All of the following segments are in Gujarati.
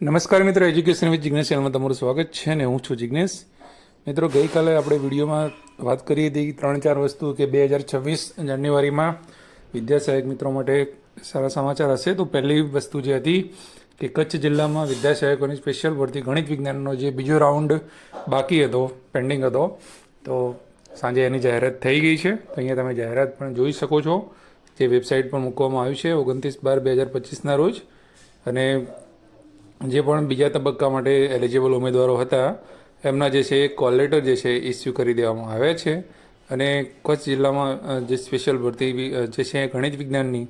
નમસ્કાર મિત્રો એજ્યુકેશન વિથ જિજ્ઞેશ ચેનલમાં તમારું સ્વાગત છે ને હું છું જિજ્ઞેશ મિત્રો, ગઈકાલે આપણે વિડીયોમાં વાત કરી હતી ત્રણ ચાર વસ્તુ કે બે હજાર છવ્વીસ જાન્યુઆરીમાં વિદ્યા સહાયક મિત્રો માટે સારા સમાચાર હશે. તો પહેલી વસ્તુ જે હતી કે કચ્છ જિલ્લામાં વિદ્યા સહાયકોની સ્પેશિયલ ભરતી ગણિત વિજ્ઞાનનો જે બીજો રાઉન્ડ બાકી હતો પેન્ડિંગ હતો, તો સાંજે એની જાહેરાત થઈ ગઈ છે. તો અહીંયા તમે જાહેરાત પણ જોઈ શકો છો. જે વેબસાઇટ પર મૂકવામાં આવ્યું છે, ઓગણત્રીસ બાર બે હજાર પચીસના રોજ. અને જે પણ બીજા તબક્કા માટે એલિજિબલ ઉમેદવારો હતા, એમના જે છે કોલ લેટર જે છે ઇસ્યુ કરી દેવામાં આવ્યા છે. અને કચ્છ જિલ્લામાં જે સ્પેશિયલ ભરતી જે છે, ગણિત વિજ્ઞાનની,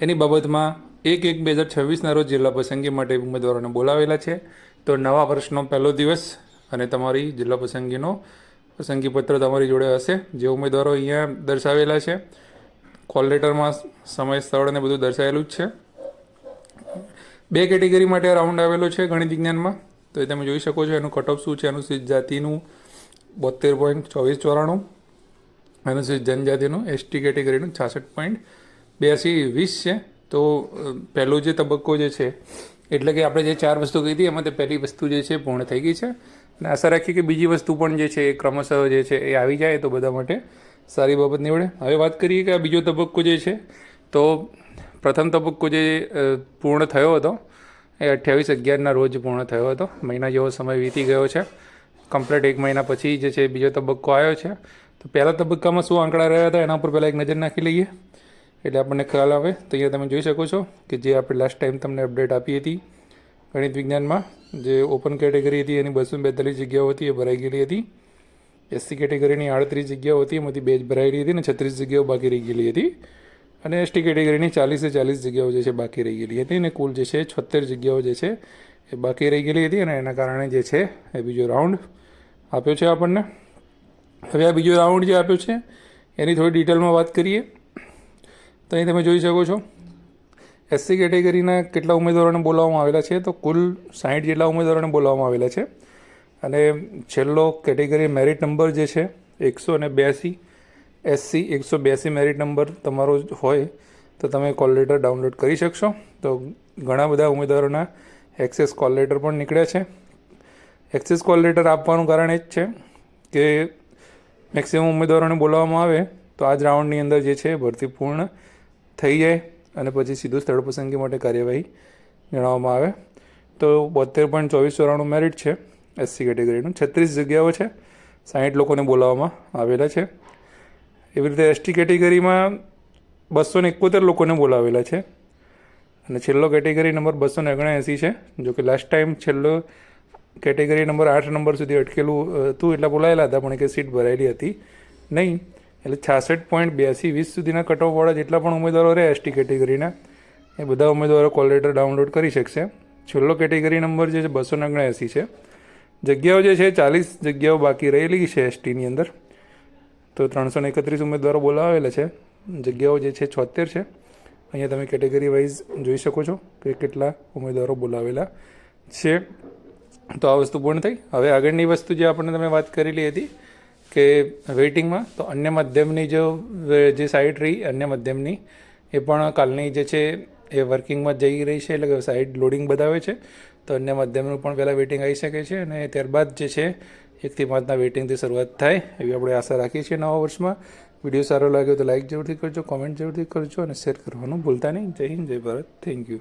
એની બાબતમાં એક એક બે હજાર છવ્વીસના રોજ જિલ્લા પસંદગી માટે ઉમેદવારોને બોલાવેલા છે. તો નવા વર્ષનો પહેલો દિવસ અને તમારી જિલ્લા પસંદગીનો પસંદગી પત્ર તમારી જોડે હશે. જે ઉમેદવારો અહીંયા દર્શાવેલા છે. કોલ લેટરમાં સમય, સ્થળ અને બધું દર્શાવેલું જ છે. બે કેટેગરી માટે રાઉન્ડ આવેલો છે ગણિત વિજ્ઞાનમાં. તો એ તમે જોઈ શકો છો એનું કટઓફ શું છે અનુસૂચિત જાતિનું બોતેર પોઈન્ટ ચોવીસ ચોરાણું. અનુસૂચિત જનજાતિનું એસટી કેટેગરીનું છાસઠ પોઈન્ટ બ્યાસી વીસ છે. તો પહેલો જે તબક્કો જે છે, એટલે કે આપણે જે ચાર વસ્તુ કહી હતી, એમાં તે પહેલી વસ્તુ જે છે પૂર્ણ થઈ ગઈ છે. અને આશા રાખીએ કે બીજી વસ્તુ પણ જે છે એ ક્રમશઃ જે છે એ આવી જાય તો બધા માટે સારી બાબત નીવડે. હવે વાત કરીએ કે આ બીજો તબક્કો જે છે, તો પ્રથમ તબક્કો જે પૂર્ણ થયો હતો, એ અઠ્યાવીસ અગિયારના રોજ પૂર્ણ થયો હતો. મહિના જેવો સમય વીતી ગયો છે. કમ્પ્લીટ એક મહિના પછી જે છે બીજો તબક્કો આવ્યો છે. તો પહેલા તબક્કામાં શું આંકડા રહ્યા હતા, એના ઉપર પહેલાં એક નજર નાખી લઈએ. એટલે આપણને ખ્યાલ આવે, તો અહીંયા તમે જોઈ શકો છો કે જે આપણે લાસ્ટ ટાઈમ તમને અપડેટ આપી હતી, ગણિત વિજ્ઞાનમાં, જે ઓપન કેટેગરી હતી, એની બસો બેતાલીસ જગ્યાઓ હતી, એ ભરાઈ ગયેલી હતી. એસસી કેટેગરીની આડત્રીસ જગ્યાઓ હતી, એમાંથી બે જ ભરાયેલી હતી અને છત્રીસ જગ્યાઓ બાકી રહી ગયેલી હતી. અને એસટી કેટેગરીની ચાલીસે ચાલીસ જગ્યાઓ જે છે બાકી રહી ગયેલી હતી અને કુલ જે છે છોતેર જગ્યાઓ જે છે એ બાકી રહી ગયેલી હતી અને એના કારણે જે છે એ બીજો રાઉન્ડ આપ્યો છે આપણને. હવે આ બીજો રાઉન્ડ જે આપ્યો છે, એની થોડી ડિટેલમાં વાત કરીએ. તો અહીં તમે જોઈ શકો છો એસસી કેટેગરીના કેટલા ઉમેદવારોને બોલાવવામાં આવેલા છે, તો કુલ સાઠ જેટલા ઉમેદવારોને બોલાવવામાં આવેલા છે. અને છેલ્લો કેટેગરી મેરિટ નંબર જે છે, એકસો અને બ્યાસી એસસી એકસો બ્યાસી મેરિટ નંબર તમારો હોય તો તમે કોલ લેટર ડાઉનલોડ કરી શકશો. તો ઘણા બધા ઉમેદવારોના એક્સેસ કોલ લેટર પણ નીકળ્યા છે. એક્સેસ કોલ લેટર આપવાનું કારણ એ જ છે કે મેક્સિમમ ઉમેદવારોને બોલાવવામાં આવે તો આ જ રાઉન્ડની અંદર જે છે ભરતી પૂર્ણ થઈ જાય અને પછી સીધું સ્થળ પસંદગી માટે કાર્યવાહી જણાવવામાં આવે. તો બોતેર પોઈન્ટ ચોવીસ ચોરાણું મેરિટ છે એસસી કેટેગરીનું છત્રીસ જગ્યાઓ છે. સાહીઠ લોકોને બોલાવવામાં આવેલા છે. એવી રીતે એસટી કેટેગરીમાં બસો ને એકોતેર લોકોને બોલાવેલા છે. અને છેલ્લો કેટેગરી નંબર બસો ને ઓગણએંસી છે જો કે લાસ્ટ ટાઈમ છેલ્લો કેટેગરી નંબર આઠ નંબર સુધી અટકેલું હતું એટલા બોલાયેલા હતા, પણ કે સીટ ભરાયેલી હતી નહીં. એટલે છાસઠ પોઈન્ટ બ્યાસી વીસ સુધીના કટઓફવાળા જેટલા પણ ઉમેદવારો રહે એસટી કેટેગરીના, એ બધા ઉમેદવારો કોલ લેટર ડાઉનલોડ કરી શકશે. છેલ્લો કેટેગરી નંબર જે છે બસો ને ઓગણએંસી છે. જગ્યાઓ જે છે, ચાલીસ જગ્યાઓ બાકી રહેલી છે એસટીની અંદર. તો ત્રણસો ને એકત્રીસ ઉમેદવારો બોલાવેલા છે. જગ્યાઓ જે છે છોતેર છે. અહીંયા તમે કેટેગરી વાઇઝ જોઈ શકો છો કે કેટલા ઉમેદવારો બોલાવેલા છે. તો આ વસ્તુ પૂર્ણ થઈ. હવે આગળની વસ્તુ જે આપણને તમે વાત કરેલી હતી કે વેઇટિંગમાં, તો અન્ય માધ્યમની જો જે સાઇટ રહી, અન્ય માધ્યમની, એ પણ કાલની જે છે એ વર્કિંગમાં જઈ રહી છે, એટલે કે સાઇટ લોડિંગ બતાવે છે. તો અન્ય માધ્યમનું પણ પહેલાં વેઇટિંગ આવી શકે છે અને ત્યારબાદ જે છે એકથી પાંચના વેઇટિંગથી શરૂઆત થાય એવી આપણે આશા રાખીએ છીએ નવા વર્ષમાં. વીડિયો સારો લાગ્યો તો લાઇક જરૂરથી કરજો કોમેન્ટ જરૂરથી કરજો અને શેર કરવાનું ભૂલતા નહીં. જય હિન્દ, જય ભારત. Thank you